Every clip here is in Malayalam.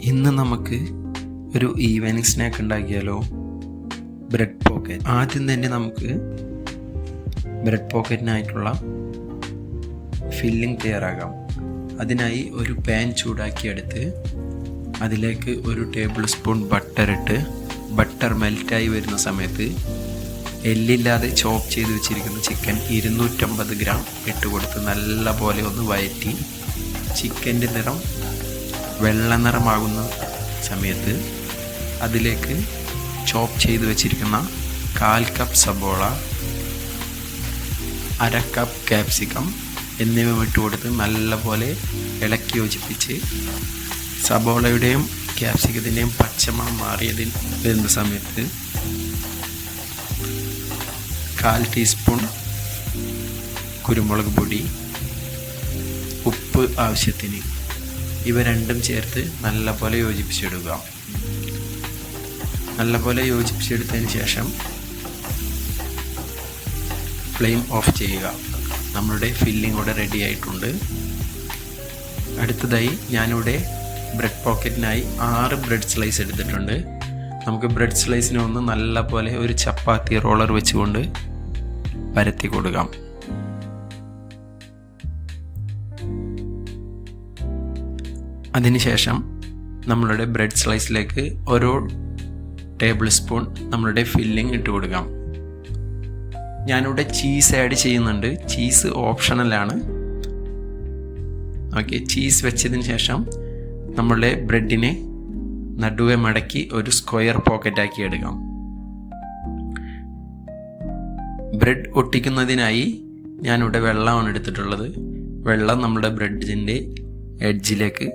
ഇന്ന് നമുക്ക് ഒരു ഈവനിങ് സ്നാക്ക് ഉണ്ടാക്കിയാലോ? ബ്രെഡ് പോക്കറ്റ് ആദ്യം തന്നെ നമുക്ക് ബ്രെഡ് പോക്കറ്റിനായിട്ടുള്ള ഫില്ലിംഗ് തയ്യാറാകാം അതിനായി ഒരു പാൻ ചൂടാക്കിയെടുത്ത് അതിലേക്ക് ഒരു ടേബിൾ സ്പൂൺ ബട്ടർ ഇട്ട് ബട്ടർ മെൽറ്റായി വരുന്ന സമയത്ത് എല്ലില്ലാതെ ചോപ്പ് ചെയ്ത് വെച്ചിരിക്കുന്ന ചിക്കൻ ഇരുന്നൂറ്റമ്പത് ഗ്രാം ഇട്ട് കൊടുത്ത് നല്ല പോലെ ഒന്ന് വയറ്റി ചിക്കന്റെ നിറം വെള്ള നിറമാകുന്ന സമയത്ത് അതിലേക്ക് ചോപ്പ് ചെയ്ത് വെച്ചിരിക്കുന്ന കാൽ കപ്പ് സബോള അര കപ്പ് ക്യാപ്സിക്കം എന്നിവ ഇട്ട് കൊടുത്ത് നല്ലപോലെ ഇളക്കി യോജിപ്പിച്ച് സബോളയുടെയും ക്യാപ്സിക്കത്തിന്റെയും പച്ചമണം മാറിയതിൽ വരുന്ന സമയത്ത് കാൽ ടീസ്പൂൺ കുരുമുളക് പൊടി ഉപ്പ് ആവശ്യത്തിന്. ഇവ രണ്ടും ചേർത്ത് നല്ലപോലെ യോജിപ്പിച്ചെടുക്കുക. നല്ലപോലെ യോജിപ്പിച്ചെടുത്തതിന് ശേഷം ഫ്ലെയിം ഓഫ് ചെയ്യുക. നമ്മളുടെ ഫില്ലിംഗ് ഇവിടെ റെഡി ആയിട്ടുണ്ട്. അടുത്തതായി ഞാനിവിടെ ബ്രെഡ് പോക്കറ്റിനായി ആറ് ബ്രെഡ് സ്ലൈസ് എടുത്തിട്ടുണ്ട്. നമുക്ക് ബ്രെഡ് സ്ലൈസിനെ ഒന്ന് നല്ല പോലെ ഒരു ചപ്പാത്തി റോളർ വെച്ചുകൊണ്ട് പരത്തി കൊടുക്കാം. അതിനുശേഷം നമ്മളുടെ ബ്രെഡ് സ്ലൈസിലേക്ക് ഓരോ ടേബിൾ സ്പൂൺ നമ്മളുടെ ഫില്ലിംഗ് ഇട്ട് കൊടുക്കാം. ഞാനിവിടെ ചീസ് ആഡ് ചെയ്യുന്നുണ്ട്. ചീസ് ഓപ്ഷണലാണ് ഓക്കെ ചീസ് വെച്ചതിന് ശേഷം നമ്മളുടെ ബ്രെഡിനെ നടുവെ മടക്കി ഒരു സ്ക്വയർ പോക്കറ്റാക്കി എടുക്കാം. ബ്രെഡ് ഒട്ടിക്കുന്നതിനായി ഞാനിവിടെ വെള്ളമാണ് എടുത്തിട്ടുള്ളത്. വെള്ളം നമ്മുടെ ബ്രെഡിന്റെ എഡ്ജിലേക്ക്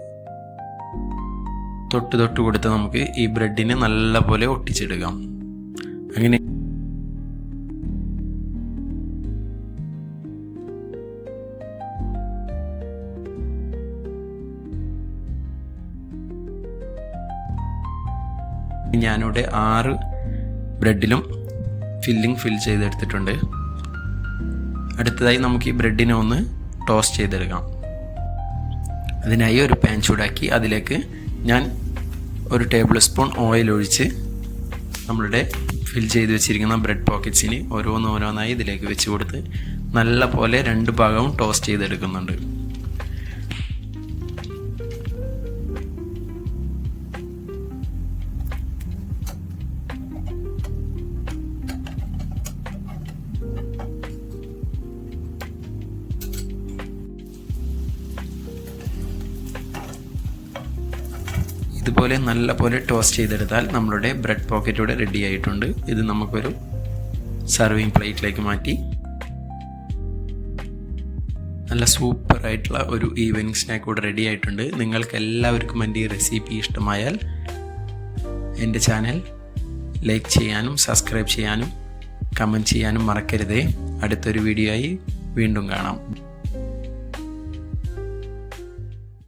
തൊട്ട് തൊട്ട് കൊടുത്ത് നമുക്ക് ഈ ബ്രെഡിനെ നല്ലപോലെ ഒട്ടിച്ചെടുക്കാം. അങ്ങനെ ഞാനിവിടെ ആറ് ബ്രെഡിലും ഫില്ലിംഗ് ഫിൽ ചെയ്തെടുത്തിട്ടുണ്ട്. അടുത്തതായി നമുക്ക് ഈ ബ്രെഡിനെ ഒന്ന് ടോസ്റ്റ് ചെയ്തെടുക്കാം. അതിനായി ഒരു പാൻ ചൂടാക്കി അതിലേക്ക് ഞാൻ ഒരു ടേബിൾ സ്പൂൺ ഓയിൽ ഒഴിച്ച് നമ്മളുടെ ഫിൽ ചെയ്ത് വെച്ചിരിക്കുന്ന ബ്രെഡ് പോക്കറ്റ്സിന് ഓരോന്നോരോന്നായി ഇതിലേക്ക് വെച്ച് കൊടുത്ത് നല്ല പോലെ രണ്ട് ഭാഗവും ടോസ്റ്റ് ചെയ്തെടുക്കുന്നുണ്ട്. ഇതുപോലെ നല്ല പോലെ ടോസ്റ്റ് ചെയ്തെടുത്താൽ നമ്മളുടെ ബ്രെഡ് പോക്കറ്റ് റെഡി ആയിട്ടുണ്ട്. ഇത് നമുക്കൊരു സർവിങ് പ്ലേറ്റിലേക്ക് മാറ്റി. നല്ല സൂപ്പർ ആയിട്ടുള്ള ഒരു ഈവനിങ് സ്നാക്ക് കൂടെ റെഡി ആയിട്ടുണ്ട്. നിങ്ങൾക്ക് എല്ലാവർക്കും എന്റെ ഈ റെസിപ്പി ഇഷ്ടമായാൽ എന്റെ ചാനൽ ലൈക്ക് ചെയ്യാനും സബ്സ്ക്രൈബ് ചെയ്യാനും കമന്റ് ചെയ്യാനും മറക്കരുതേ. അടുത്തൊരു വീഡിയോ ആയി വീണ്ടും കാണാം.